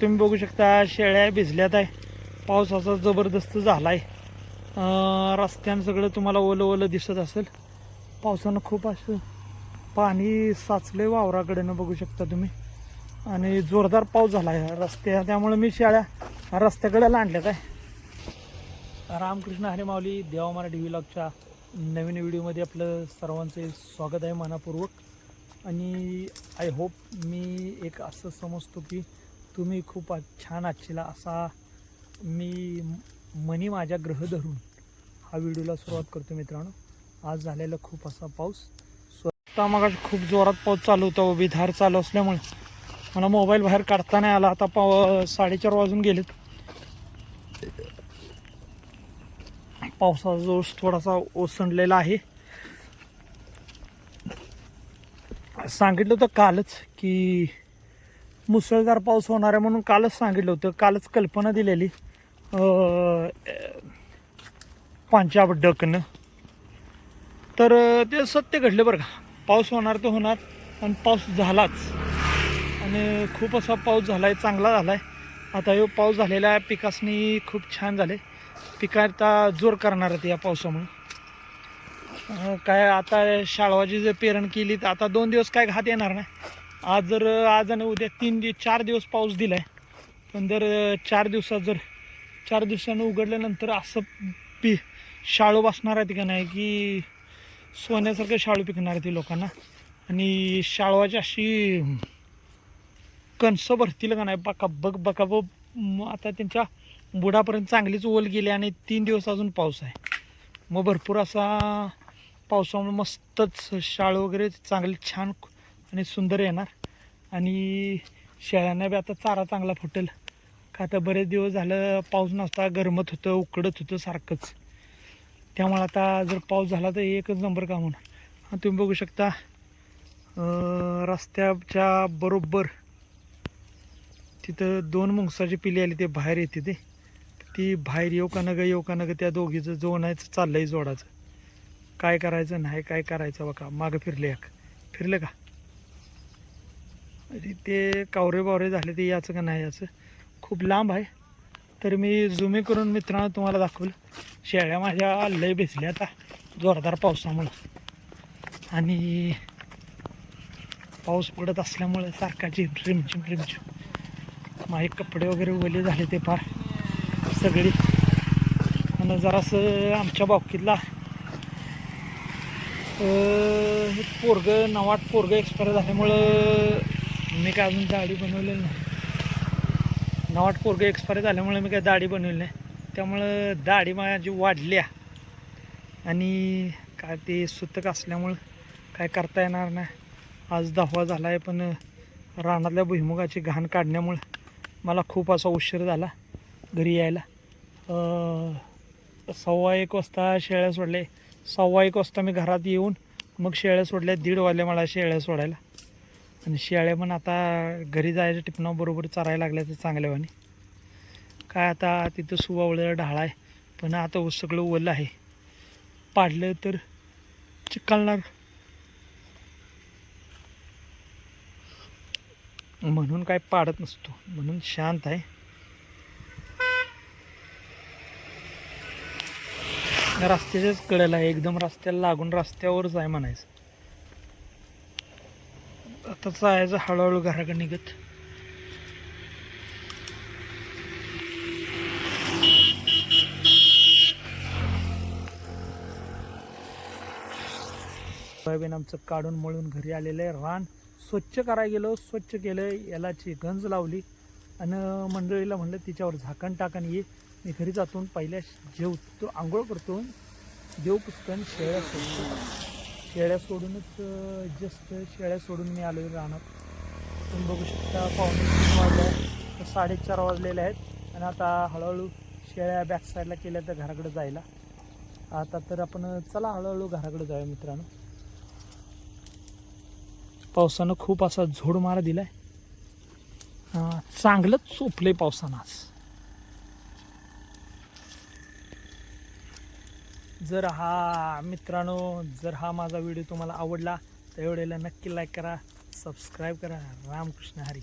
तुम्ही बघू शकता शेळ्या भिजल्यात आहे. पाऊस असा जबरदस्त झाला आहे रस्त्यानं सगळं तुम्हाला ओलं ओलं दिसत असेल. पावसानं खूप असं पाणी साचले वावराकडेनं बघू शकता तुम्ही. आणि जोरदार पाऊस झाला आहे रस्त्या त्यामुळे मी शेळ्या रस्त्याकडे लांडल्यात आहे. रामकृष्ण हरे देवा मराठी व्हिलॉगच्या नवीन व्हिडिओमध्ये आपलं सर्वांचे स्वागत आहे. मनापूर्वक आणि आय होप मी एक असं समजतो की तुम्ही खूप छान आजचीला असा मी मनी माझ्या ग्रह धरून हा व्हिडिओला सुरुवात करतो मित्रांनो. आज झालेला खूप असा पाऊस. स्वतः मग खूप जोरात पाऊस चालू होता उभी धार चालू असल्यामुळे मला मोबाईल बाहेर काढता नाही आला. आता पाव साडेचार वाजून गेलेत. पावसाचा जोश थोडासा ओसंडलेला आहे. सांगितलं होतं कालच की मुसळधार पाऊस होणार आहे म्हणून कालच सांगितलं होतं. कालच कल्पना दिलेली. पंजाब डकनं. तर ते सत्य घडलं बरं का. पाऊस होणार तर होणार आणि पाऊस झालाच. आणि खूप असा पाऊस झाला आहे चांगला झाला आहे आता हे पाऊस झालेला आहे पिकासनी खूप छान झाले. पिकाचा जोर करणार आहेत या पावसामुळे. काय आता शाळवाची जर पेरण केली तर आता दोन दिवस काय घात येणार नाही. आज जर आज आणि उद्या तीन दिवस चार दिवस पाऊस दिलाय. पण जर चार दिवसात जर चार दिवसानं उघडल्यानंतर असं पी शाळू बसणार आहे का नाही की सोन्यासारखं शाळू पिकणार आहे ती लोकांना. आणि शाळवाची अशी कणसं भरतील का नाही बका बग बका आता त्यांच्या बुडापर्यंत चांगलीच ओल गेली आणि तीन दिवस अजून पाऊस आहे. मग भरपूर असा पावसामुळे मस्तच शाळ वगैरे चांगले छान आणि सुंदर येणार. आणि शेळ्यांना बी आता चारा चांगला फुटेल. का आता बरेच दिवस झालं पाऊस नसता गरमत होतं उकडत होतं सारखंच. त्यामुळे आता जर पाऊस झाला तर एकच नंबर काम होणार. तुम्ही बघू शकता रस्त्याच्या बरोबर तिथं दोन मुंगसाची पिली आली ते बाहेर येते ते. ती बाहेर येऊ का नग येऊ का नग त्या दोघीचं जोडायचं चाललंय जोडाचं. काय करायचं नाही काय करायचं बघा. मागं फिरले एक. फिरलं का? अरे ते कावरे बावरे झाले ते याचं का नाही याचं? खूप लांब आहे. तर मी जुमे करून मित्रांनो तुम्हाला दाखवलं. शेळ्या माझ्या लय भिजल्या आता. जोरदार पावसामुळं. आणि पाऊस पडत असल्यामुळे सारखाची रिमझिम रिमझिम माझे कपडे वगैरे ओले झाले ते फार सगळी. आणि जरासं आमच्या बाबकीतला हे पोरग नवाट पोरग एक्सपायर झाल्यामुळं मी काय अजून दाढी बनवलेली नाही. नवाट पोरग एक्सपायर झाल्यामुळे मी काय दाढी बनवली नाही. त्यामुळं दाढी माझी वाढल्या. आणि काय ते सुतक असल्यामुळं काय करता येणार नाही. आज दहावा झाला आहे पण रानातल्या भुईमुगाची घाण काढण्यामुळं मला खूप असा उशीर झाला घरी यायला. सव्वा एक वाजता शेळ्या सोडले. सव्वा एक वाजता मी घरात येऊन मग शेळ्या सोडल्या दीड वाजले मला शेळ्या सोडायला. आणि शेळ्या पण आता घरी जायच्या टिपणाबरोबर चरायला लागल्या तर चांगल्यावानी काय आता तिथं सुवावळं ढाळ आहे पण आता सगळं ओलं आहे. पाडलं तर चिकलणार म्हणून काय पाडत नसतो म्हणून शांत आहे. रस्त्याच्याच कडेला आहे. एकदम रस्त्याला लागून रस्त्यावरच आहे म्हणायचं. आता जायचं हळूहळू घराकडे निघत. सोयाबीन आमचं काढून मळून घरी आलेलं आहे. रान स्वच्छ करायला गेलो. स्वच्छ केलं. यालाची गंज लावली. आणि मंडळीला म्हणलं तिच्यावर झाकण टाकण ये. मी घरी जातून पहिल्या जेवतो आंघोळ करतो देव पुस्तकन शेळ्या सोडतो. शेळ्या सोडूनच जस्ट शेळ्या सोडून मी आलो राहणार तुम्ही बघू शकता पावणे तीन वाजल्या साडेचार वाजलेले आहेत. आणि आता हळूहळू शेळ्या बॅक साईडला केल्या तर घराकडे जायला. आता तर आपण चला हळूहळू घराकडे जाऊया मित्रांनो. पावसानं खूप असा झोड मारा दिला आहे चांगलंच चोपलंय पावसानं आज. जर हा मित्रांनो जर हा माझा व्हिडिओ तुम्हाला आवडला तर एवढ्याला नक्की लाईक करा सबस्क्राईब करा. रामकृष्ण हरी.